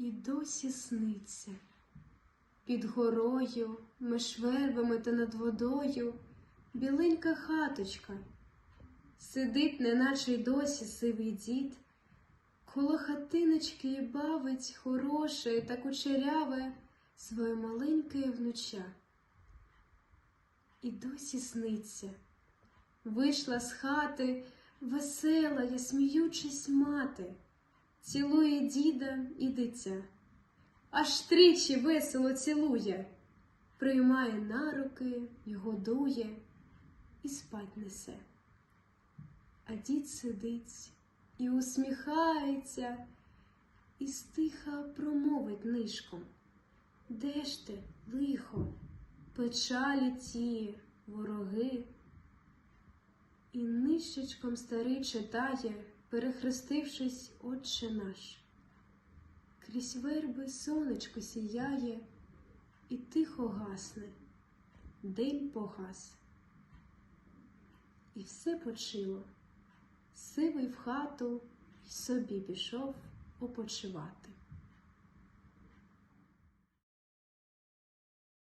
і досі сниться. Під горою, меж вербами та над водою біленька хаточка. Сидить, неначе й досі сивий дід, коло хатиночки і бавить хороше та кучеряве своє маленьке внуча. І досі сниться. Вийшла з хати весела, я сміючись мати, цілує діда і дитя, аж тричі весело цілує, приймає на руки й годує і спать несе. А дід сидить і усміхається, і стиха промовить нишком. Де ж ти, лихо, печалі ті, вороги? І нищечком старий читає, перехрестившись, Отче наш. Крізь верби сонечко сіяє і тихо гасне, день погас. І все почило, сивий в хату й собі пішов опочивати.